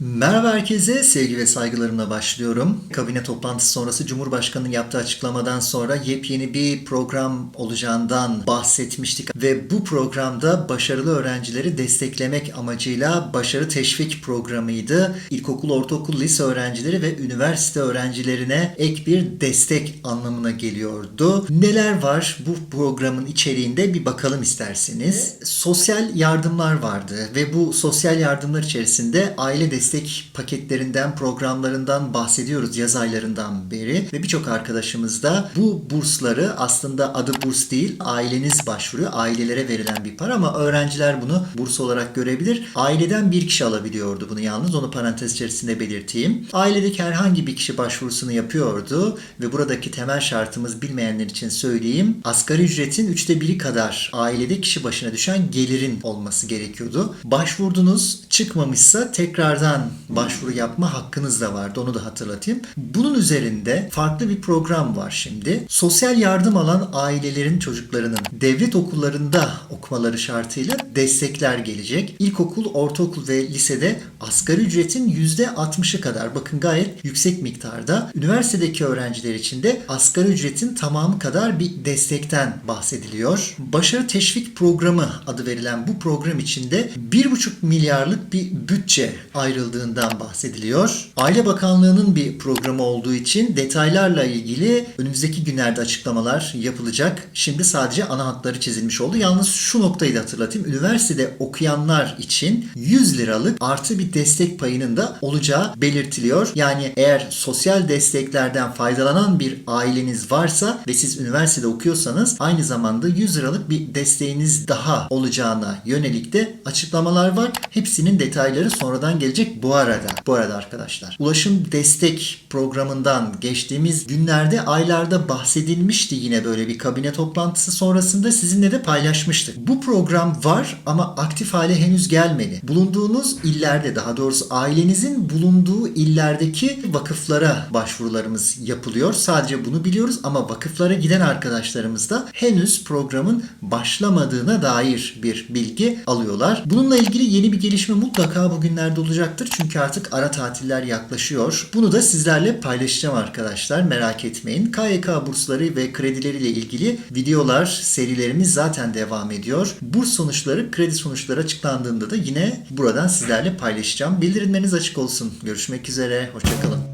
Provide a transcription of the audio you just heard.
Merhaba herkese, sevgi ve saygılarımla başlıyorum. Kabine toplantısı sonrası Cumhurbaşkanı'nın yaptığı açıklamadan sonra yepyeni bir program olacağından bahsetmiştik. Ve bu programda başarılı öğrencileri desteklemek amacıyla başarı teşvik programıydı. İlkokul, ortaokul, lise öğrencileri ve üniversite öğrencilerine ek bir destek anlamına geliyordu. Neler var bu programın içeriğinde bir bakalım isterseniz. Sosyal yardımlar vardı ve bu sosyal yardımlar içerisinde aile destek paketlerinden, programlarından bahsediyoruz yaz aylarından beri ve birçok arkadaşımız da bu bursları aslında adı burs değil, aileniz başvuruyor. Ailelere verilen bir para ama öğrenciler bunu burs olarak görebilir. Aileden bir kişi alabiliyordu bunu yalnız. Onu parantez içerisinde belirteyim. Ailedeki herhangi bir kişi başvurusunu yapıyordu ve buradaki temel şartımız bilmeyenler için söyleyeyim. Asgari ücretin üçte biri kadar ailede kişi başına düşen gelirin olması gerekiyordu. Başvurdunuz çıkmamışsa tekrardan başvuru yapma hakkınız da vardı. Onu da hatırlatayım. Bunun üzerinde farklı bir program var şimdi. Sosyal yardım alan ailelerin çocuklarının devlet okullarında okumaları şartıyla destekler gelecek. İlkokul, ortaokul ve lisede asgari ücretin %60'ı kadar bakın gayet yüksek miktarda. Üniversitedeki öğrenciler için de asgari ücretin tamamı kadar bir destekten bahsediliyor. Başarı Teşvik Programı adı verilen bu program içinde 1,5 milyarlık bir bütçe ayrıldığından bahsediliyor. Aile Bakanlığı'nın bir programı olduğu için detaylarla ilgili önümüzdeki günlerde açıklamalar yapılacak. Şimdi sadece ana hatları çizilmiş oldu. Yalnız şu noktayı da hatırlatayım. Üniversitede okuyanlar için 100 liralık artı bir destek payının da olacağı belirtiliyor. Yani eğer sosyal desteklerden faydalanan bir aileniz varsa ve siz üniversitede okuyorsanız aynı zamanda 100 liralık bir desteğiniz daha olacağına yönelik de açıklamalar var. Hepsinin detayları sonradan gelecek bu arada. Bu arada arkadaşlar. Ulaşım destek programından geçtiğimiz günlerde aylarda bahsedilmişti yine böyle bir kabine toplantısı sonrasında sizinle de paylaşmıştık. Bu program var ama aktif hale henüz gelmedi. Bulunduğunuz illerde daha doğrusu ailenizin bulunduğu illerdeki vakıflara başvurularımız yapılıyor. Sadece bunu biliyoruz ama vakıflara giden arkadaşlarımız da henüz programın başlamadığına dair bir bilgi alıyorlar. Bununla ilgili yeni bir gelişme mutlaka bugünlerde olacaktır. Çünkü artık ara tatiller yaklaşıyor. Bunu da sizlerle paylaşacağım arkadaşlar. Merak etmeyin. KYK bursları ve kredileriyle ilgili videolar, serilerimiz zaten devam ediyor. Burs sonuçları, kredi sonuçları açıklandığında da yine buradan sizlerle paylaşacağım. Bildirimleriniz açık olsun. Görüşmek üzere. Hoşçakalın.